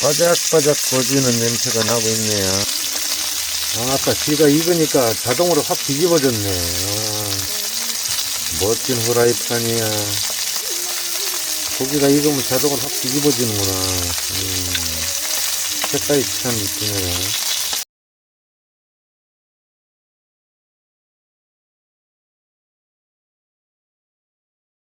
바작바작 거지는 냄새가 나고 있네요. 아, 아까 지가 익으니까 자동으로 확 뒤집어졌네. 아, 멋진 후라이팬이야. 고기가 익으면 자동으로 확 뒤집어지는구나. 음, 색깔이 참 이쁘네요.